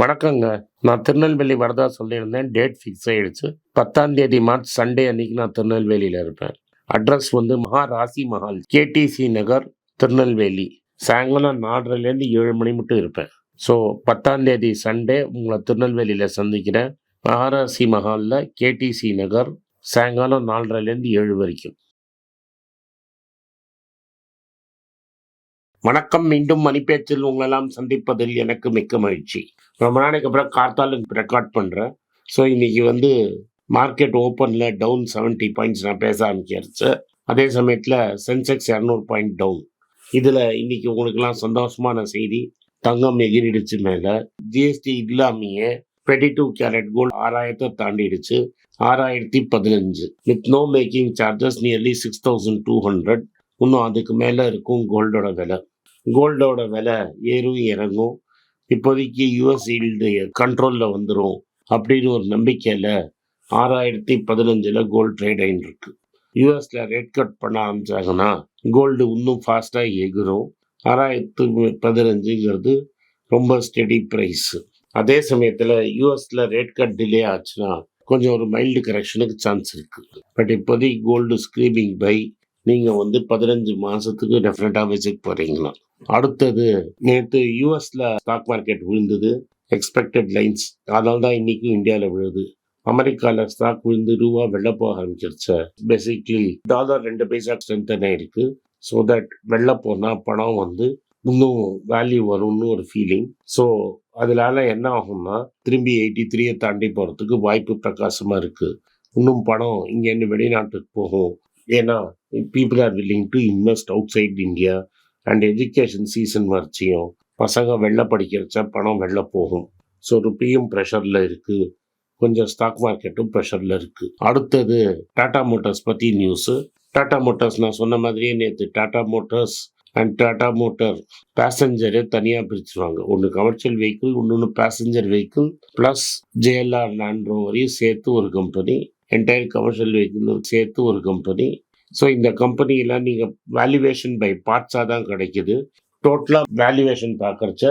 வணக்கங்க. நான் திருநெல்வேலி வரதா சொல்லியிருந்தேன். டேட் ஃபிக்ஸ் ஆகிடுச்சு பத்தாம் தேதி மார்ச் சண்டே அன்னைக்கு நான் திருநெல்வேலியில் இருப்பேன். அட்ரஸ் வந்து மகாராசி மஹால் கேடிசி நகர் திருநெல்வேலி. சாயங்காலம் நாலரைலேருந்து ஏழு மணி மட்டும் இருப்பேன். ஸோ பத்தாம் தேதி சண்டே உங்களை திருநெல்வேலியில் சந்திக்கிறேன். மகாராசி மஹாலில் கேடிசி நகர் சாயங்காலம் நாலரைலேருந்து ஏழு வரைக்கும். வணக்கம். மீண்டும் மணிப்பேச்சில் உங்களெல்லாம் சந்திப்பதில் எனக்கு மிக்க மகிழ்ச்சி. ரொம்ப நாளைக்கு அப்புறம் கார்த்தாலும் ரெக்கார்ட் பண்ணுறேன் ஸோ இன்னைக்கு வந்து மார்க்கெட் ஓப்பனில் டவுன் 70 பாயிண்ட்ஸ் நான் பேச ஆரம்பிச்சிருச்சு. அதே சமயத்தில் சென்செக்ஸ் இரநூறு பாயிண்ட் டவுன் இதில் இன்னைக்கு உங்களுக்கெல்லாம் சந்தோஷமான செய்தி தங்கம் எகிரிடுச்சு மேலே. ஜிஎஸ்டி இல்லாமையே டுவெண்ட்டி டூ கேரட் கோல்டு ஆறாயிரத்தை தாண்டிடுச்சு. ஆறாயிரத்தி பதினஞ்சு. With no making charges nearly six thousand two hundred இன்னும் அதுக்கு மேலே இருக்கும் கோல்டோட விலை. கோல்டோட விலை ஏறும் இறங்கும். இப்போதைக்கு யூஎஸ் ஈல்டு கண்ட்ரோலில் வந்துடும் அப்படின்னு ஒரு நம்பிக்கையில் ஆறாயிரத்தி பதினஞ்சில் கோல்டு ட்ரேட் ஆகிட்டு இருக்கு யூஎஸில் ரேட் கட் பண்ண ஆரம்பித்தாங்கன்னா கோல்டு இன்னும் ஃபாஸ்ட்டாக எகிரும் ஆறாயிரத்து பதினஞ்சுங்கிறது ரொம்ப ஸ்டெடி ப்ரைஸு அதே சமயத்தில் யூஎஸில் ரேட் கட் டிலே ஆச்சுன்னா கொஞ்சம் ஒரு மைல்டு கரெக்ஷனுக்கு சான்ஸ் இருக்குது பட் இப்போதைக்கு கோல்டு ஸ்க்ரீமிங் பை நீங்கள் வந்து பதினஞ்சு மாதத்துக்கு டெஃபினட்டாக விசிட் போகிறீங்களா அடுத்தது நேற்று யூஎஸ்ல ஸ்டாக் மார்க்கெட் விழுந்தது. எக்ஸ்பெக்டட் லைன்ஸ் அதனால தான் இன்றைக்கும் இந்தியாவில் விழுது. அமெரிக்காவில் ஸ்டாக் விழுந்து ரூபா வெளில போக ஆரம்பிச்சிருச்சு. பேசிக்லி டாலர் ரெண்டு பைசா ஸ்ட்ரென்தன் இருக்கு. ஸோ தட் வெளில போனால் பணம் வந்து இன்னும் வேல்யூ வரும்னு ஒரு ஃபீலிங் ஸோ அதனால என்ன ஆகும்னா திரும்பி எயிட்டி த்ரீயை தாண்டி போகிறதுக்கு வாய்ப்பு பிரகாசமாக இருக்குது இன்னும் பணம் இங்கேருந்து வெளிநாட்டுக்கு போகும். ஏன்னா people are willing to invest outside India and education season வரைச்சியும் பசங்க வெளில படிக்கிறச்ச பணம் வெளில போகும். ஸோ ருப்பியும் ப்ரெஷரில் இருக்குது கொஞ்சம் ஸ்டாக் மார்க்கெட்டும் ப்ரெஷரில் இருக்குது அடுத்தது டாடா மோட்டார்ஸ் பற்றி நியூஸு டாடா மோட்டார்ஸ் நான் சொன்ன மாதிரியே நேற்று Tata Motors and Tata Motor பேசஞ்சரே தனியாக பிரிச்சுருவாங்க. ஒன்று கமர்ஷியல் வெஹிக்கிள் இன்னொன்று passenger vehicle plus JLR land ரோவரையும் சேர்த்து ஒரு கம்பெனி என்டையர் கமர்ஷியல் வெஹிக்கிள் சேர்த்து ஒரு கம்பெனி ஸோ இந்த கம்பெனியில் நீங்கள் வேல்யூவேஷன் பை பார்ட்ஸாக தான் கிடைக்குது. டோட்டலாக valuation பார்க்குறச்ச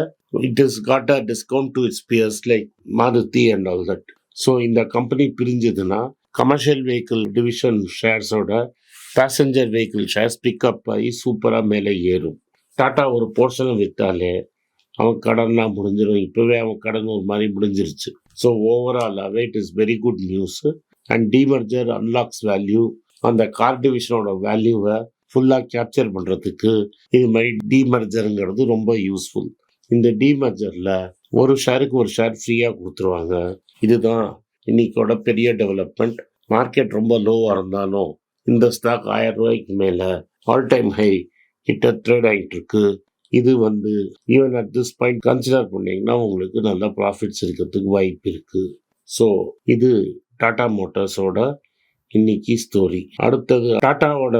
it is got a discount to its peers like Maruti and all that so இந்த கம்பெனி பிரிஞ்சுதுன்னா கமர்ஷியல் வெஹிக்கிள் டிவிஷன் ஷேர்ஸோட பேசஞ்சர் வெஹிக்கிள் ஷேர்ஸ் பிக்கப் ஆகி சூப்பராக மேலே ஏறும். டாட்டா ஒரு போர்ஷனை விற்றாலே அவன் கடன்லாம் முடிஞ்சிடும் இப்போவே அவன் கடன் ஒரு மாதிரி முடிஞ்சிருச்சு. So ஓவராலாகவே it is very good news and demerger unlocks value அந்த கார் டிவிஷனோட வேல்யூவை ஃபுல்லாக கேப்சர் பண்ணுறதுக்கு இது மாதிரி டிமர்ஜருங்கிறது ரொம்ப யூஸ்ஃபுல் இந்த டிமர்ஜரில் ஒரு ஷேருக்கு ஒரு ஷேர் ஃப்ரீயாக கொடுத்துருவாங்க. இதுதான் இன்னைக்கோட பெரிய டெவலப்மெண்ட் மார்க்கெட் ரொம்ப லோவாக இருந்தாலும் இந்த ஸ்டாக் ஆயிரம் ரூபாய்க்கு மேலே ஆல் டைம் ஹை கிட்ட ட்ரேட் ஆகிட்டு இருக்கு இது வந்து even at this point consider பண்ணிங்கன்னா உங்களுக்கு நல்ல ப்ராஃபிட்ஸ் இருக்கிறதுக்கு வாய்ப்பு இருக்குது ஸோ இது டாடா மோட்டார்ஸோட இன்னைக்கு ஸ்டோரி அடுத்தது டாட்டாவோட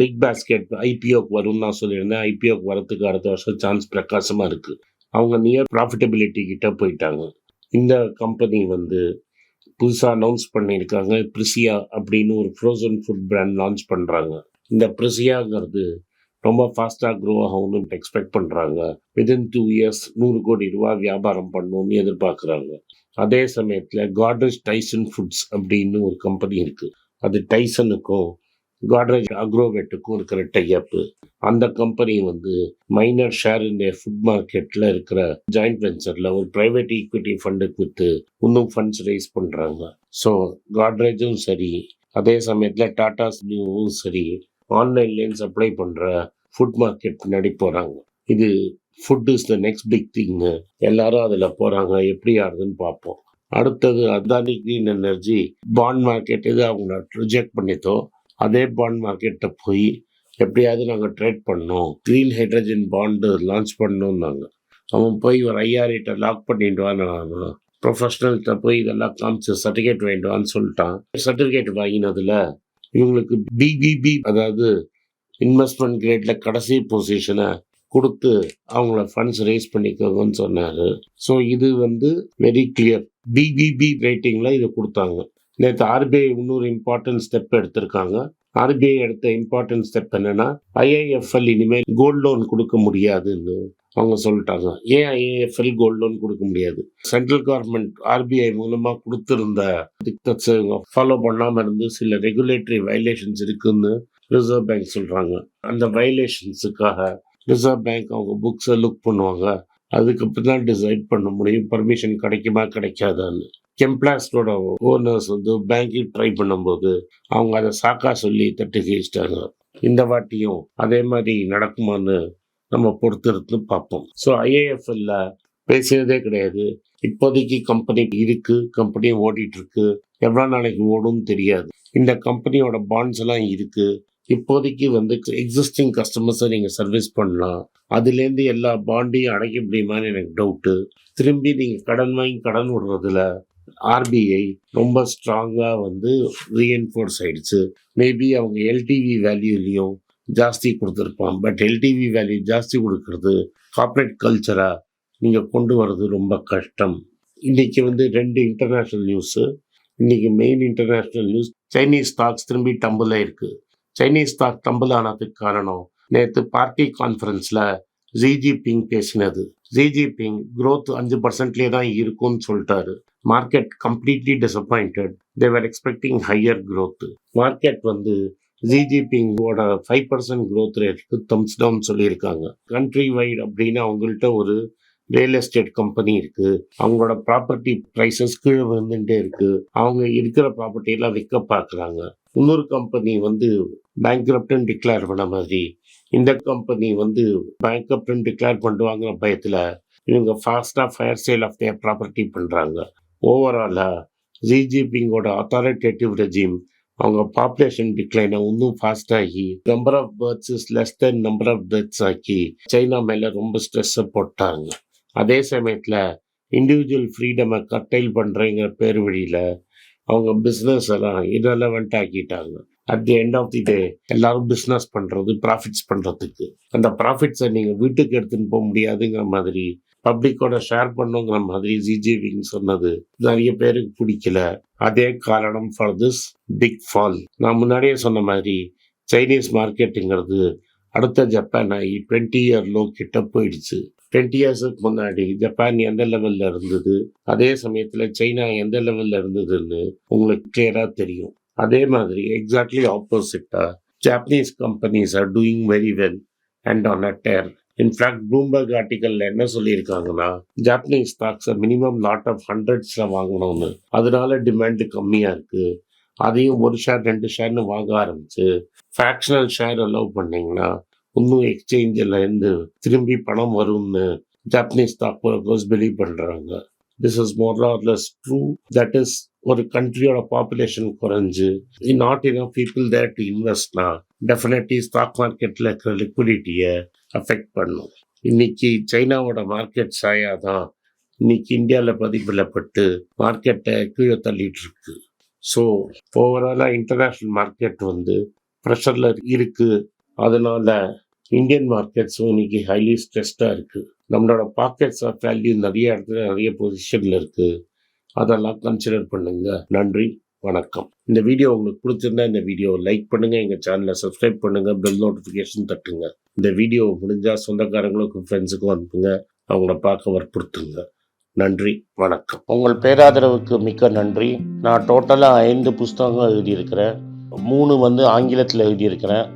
பிக் பாஸ்கெட் ஐபிஓக்கு வரும்னு நான் சொல்லியிருந்தேன். ஐபிஓக்கு வரத்துக்கு அடுத்த வருஷம் சான்ஸ் பிரகாசமாக இருக்குது அவங்க நியர் ப்ராஃபிட்டபிலிட்டி கிட்ட போயிட்டாங்க. இந்த கம்பெனி வந்து புதுசாக அனௌன்ஸ் பண்ணியிருக்காங்க. ப்ரிசியா அப்படின்னு ஒரு ஃப்ரோசன் ஃபுட் பிராண்ட் லான்ச் பண்ணுறாங்க இந்த ப்ரிசியாங்கிறது ரொம்ப ஃபாஸ்ட்டாக க்ரோ ஆகும்னு எக்ஸ்பெக்ட் பண்ணுறாங்க வித்தின் டூ இயர்ஸ் நூறு கோடி ரூபா வியாபாரம் பண்ணணும்னு எதிர்பார்க்குறாங்க. அதே சமயத்தில் காட்ரேஜ் டைசன் ஃபுட்ஸ் அப்படின்னு ஒரு கம்பெனி இருக்குது அது டைசனுக்கும் காட்ரேஜ் அக்ரோவெட்டுக்கும் இருக்கிற டைஅப்பு அந்த கம்பெனி வந்து மைனர் ஷேர் இந்த ஃபுட் மார்க்கெட்டில் இருக்கிற ஜாயிண்ட் வெஞ்சரில் ஒரு ப்ரைவேட் ஈக்விட்டி ஃபண்டுக்கு விற்று இன்னும் ஃபண்ட்ஸ் ரைஸ் பண்ணுறாங்க ஸோ காட்ரேஜும் சரி அதே சமயத்தில் டாடாஸ் நியூவும் சரி ஆன்லைன்லேயும் சப்ளை பண்ணுற ஃபுட் மார்க்கெட் பின்னாடி போகிறாங்க இது food is the next big thing எல்லாரும் அதில் போகிறாங்க எப்படி ஆகுதுன்னு பார்ப்போம். அடுத்தது Adani green energy bond market இது அவங்க ரிஜெக்ட் பண்ணித்தோ அதே பாண்ட் மார்க்கெட்டை போய் எப்படியாவது நாங்கள் ட்ரேட் பண்ணோம். க்ரீன் ஹைட்ரஜன் பாண்டு லான்ச் பண்ணோம்னாங்க அவன் போய் ஒரு ஐஆர்ஐட்ட லாக் பண்ணிட்டு வான்னு ப்ரொஃபஷனல்கிட்ட போய் இதெல்லாம் காமிச்சு சர்டிஃபிகேட் வேண்டுவான்னு சொல்லிட்டான். சர்டிஃபிகேட் வாங்கினதில் இவங்களுக்கு பிபிபி அதாவது இன்வெஸ்ட்மெண்ட் கிரேடில் கடைசி பொசிஷனை கொடுத்து அவங்கள ஃபண்ட்ஸ் ரேஸ் பண்ணிக்கோங்கன்னு சொன்னார். ஸோ இது வந்து வெரி கிளியர் பிபிபி ரேட்டிங்கில் இதை கொடுத்தாங்க. நேற்று ஆர்பிஐ இன்னொரு இம்பார்ட்டன்ட் ஸ்டெப் எடுத்திருக்காங்க. ஆர்பிஐ எடுத்த இம்பார்ட்டன்ட் ஸ்டெப் என்னன்னா ஐஐஎஃப்எல் இனிமேல் கோல்ட் லோன் கொடுக்க முடியாதுன்னு அவங்க சொல்லிட்டாங்க. ஏன் ஐஏஎஃப்எல் கோல்டு லோன் கொடுக்க முடியாது? சென்ட்ரல் கவர்மெண்ட் ஆர்பிஐ மூலமாக கொடுத்துருந்த திட்டத்தை ஃபாலோ பண்ணாமல் இருந்து சில ரெகுலேட்டரி வயலேஷன்ஸ் இருக்குன்னு ரிசர்வ் பேங்க் சொல்கிறாங்க அந்த வயலேஷன்ஸுக்காக ரிசர்வ் பேங்க் அவங்க புக்ஸை லுக் பண்ணுவாங்க. அதுக்கப்புறம் தான் டிசைட் பண்ண முடியும். பர்மிஷன் கிடைக்குமா கிடைக்காதான்னு. கெம்ப்ளாஸ்டோட ஓனர்ஸ் வந்து பேங்க்கு ட்ரை பண்ணும்போது அவங்க அதை சாக்கா சொல்லி தட்டு கழிச்சிட்டாங்க. இந்த வாட்டியும் அதே மாதிரி நடக்குமான்னு நம்ம பொறுத்திருந்து பார்ப்போம். ஸோ ஐஏஎஃப்எல்ல பேசியதே கிடையாது. இப்போதைக்கு கம்பெனி இருக்கு கம்பெனி ஓடிட்டு இருக்கு. எவ்வளோ நாளைக்கு ஓடும்னு தெரியாது. இந்த கம்பெனியோட பாண்ட்ஸ் எல்லாம் இருக்கு. இப்போதைக்கு வந்து எக்ஸிஸ்டிங் கஸ்டமர்ஸை நீங்கள் சர்வீஸ் பண்ணலாம். அதுலேருந்து எல்லா பாண்டையும் அடைக்க முடியுமான்னு எனக்கு டவுட்டு திரும்பி நீங்கள் கடன் வாங்கி கடன் விடுறதுல ஆர்பிஐ ரொம்ப ஸ்ட்ராங்காக வந்து ரீஎன்ஃபோர்ஸ் ஆகிடுச்சு மேபி அவங்க எல்டிவி வேல்யூலையும் ஜாஸ்தி கொடுத்துருப்பான் பட் எல்டிவி வேல்யூ ஜாஸ்தி கொடுக்கறது கார்ப்பரேட் கல்ச்சராக நீங்கள் கொண்டு வர்றது ரொம்ப கஷ்டம். இன்றைக்கி வந்து ரெண்டு இன்டர்நேஷ்னல் நியூஸு இன்றைக்கி main international news Chinese stocks திரும்பி டம்பிள் இருக்குது சைனீஸ் ஸ்டாக் டம்பிள் ஆனதுக்கு காரணம் நேற்று பார்ட்டி கான்ஃபரன்ஸில் ஜிஜிபிங் பேசினது. ஜிஜிபிங் க்ரோத் அஞ்சு பர்சன்ட்லேயே தான் இருக்கும்னு சொல்லிட்டாரு. Market completely disappointed they're expecting higher growth market வந்து ஜிஜிபிங்கோட ஃபைவ் பர்சன்ட் க்ரோத் ரேட்டுக்கு தம்ஸ் டவுன் சொல்லியிருக்காங்க. கண்ட்ரி வைட் அப்படின்னு அவங்கள்ட்ட ஒரு ரியல் எஸ்டேட் கம்பெனி இருக்கு. அவங்களோட ப்ராப்பர்ட்டி ப்ரைஸஸ் கீழே வந்துட்டே இருக்கு. அவங்க இருக்கிற ப்ராப்பர்ட்டியெல்லாம் விற்க பார்க்குறாங்க. இன்னொரு கம்பெனி வந்து பேங்க்ரப்டன் டிக்ளேர் பண்ண மாதிரி இந்த கம்பெனி வந்து பேங்க்ரப்டன் டிக்ளேர் பண்ணுவாங்கிற பயத்தில் இவங்க ஃபாஸ்ட்டாக fire sale of their property பண்ணுறாங்க ஓவராலாக ஜிஜிபிங்கோட அத்தாரிட்டேட்டிவ் ரெஜிம் அவங்க பாப்புலேஷன் டிக்ளைனை இன்னும் ஃபாஸ்டாகி number of births is less than number of births ஆக்கி சைனா மேலே ரொம்ப ஸ்ட்ரெஸ்ஸை போட்டாங்க. அதே சமயத்தில் இண்டிவிஜுவல் ஃப்ரீடமை கட்டைல் பண்ணுறேங்கிற பேர் வழியில் அவங்க பிஸ்னஸ் எல்லாம் இரலவெண்ட் ஆக்கிட்டாங்க. At the end of the day எல்லாரும் பிஸ்னஸ் பண்ணுறது ப்ராஃபிட்ஸ் பண்ணுறதுக்கு அந்த ப்ராஃபிட்ஸை நீங்கள் வீட்டுக்கு எடுத்துன்னு போக முடியாதுங்கிற மாதிரி பப்ளிக்கோட ஷேர் பண்ணுங்கிற மாதிரி ஜிஜிவிங் சொன்னது நிறைய பேருக்கு பிடிக்கல. அதே காரணம் ஃபார் திஸ் பிக் ஃபால் நான் முன்னாடியே சொன்ன மாதிரி சைனீஸ் மார்க்கெட்டுங்கிறது அடுத்த ஜப்பான் ஆகி டுவெண்ட்டி இயர் லோ கிட்ட போயிடுச்சு. டுவெண்ட்டி இயர்ஸுக்கு முன்னாடி ஜப்பான் எந்த லெவலில் இருந்தது? அதே சமயத்தில் சைனா எந்த லெவலில் இருந்ததுன்னு உங்களுக்கு கிளியராக தெரியும். அதே மாதிரி எக்ஸாக்ட்லி ஆப்போசிட்டாக Japanese companies are doing very well and on uh there in fact Bloomberg ஆர்டிக்கல்ல என்ன சொல்லியிருக்காங்கன்னா ஜாப்பனீஸ் ஸ்டாக்ஸை மினிமம் லாட் ஆஃப் ஹண்ட்ரட்ஸில் வாங்கணும்னு. அதனால டிமாண்ட் கம்மியாக இருக்குது அதையும் ஒரு ஷேர் ரெண்டு ஷேர்னு வாங்க ஆரம்பிச்சு ஃப்ராக்ஷனல் ஷேர் அலோவ் பண்ணிங்கன்னா இன்னும் எக்ஸ்சேஞ்சில் இருந்து திரும்பி பணம் வரும்னு ஜாப்பனீஸ் ஸ்டாக் ஒர்க்கர்ஸ் பிலீவ் பண்ணுறாங்க this is more or less true that is ஒரு கண்ட்ரியோட பாப்புலேஷன் குறைஞ்சு not enough people there to இன்வெஸ்ட்னா definitely stock மார்க்கெட்டில் இருக்கிற லிக்விடிட்டியை அஃபெக்ட் பண்ணும். இன்னைக்கு சைனாவோட மார்க்கெட் சாயா தான் இன்னைக்கு இந்தியாவில் பதிப்பிடப்பட்டு மார்க்கெட்டை கீழே தள்ளிட்டு இருக்கு. ஸோ ஓவராலாக இன்டர்நேஷ்னல் மார்க்கெட் வந்து ப்ரெஷரில் இருக்குது அதனால இந்தியன் மார்க்கெட்ஸும் இன்னைக்கு ஹைலி ஸ்ட்ரெஸ்டாக இருக்குது நம்மளோட பாக்கெட்ஸ் ஆஃப் வேல்யூ நிறைய இடத்துல நிறைய பொசிஷனில் இருக்குது அதெல்லாம் கன்சிடர் பண்ணுங்க. நன்றி வணக்கம். இந்த வீடியோ உங்களுக்கு பிடிச்சிருந்தா இந்த வீடியோவை லைக் பண்ணுங்கள் எங்கள் சேனலை சப்ஸ்கிரைப் பண்ணுங்கள் பெல் நோட்டிஃபிகேஷன் தட்டுங்க. இந்த வீடியோ முடிஞ்சால் சொந்தக்காரங்களுக்கும் ஃப்ரெண்ட்ஸுக்கும் அனுப்புங்க. அவங்கள பார்க்க வற்புறுத்துங்க. நன்றி வணக்கம். உங்கள் பேராதரவுக்கு மிக்க நன்றி. நான் டோட்டலாக ஐந்து புஸ்தகங்கள் எழுதியிருக்கிறேன். மூணு வந்து ஆங்கிலத்தில் எழுதியிருக்கிறேன்.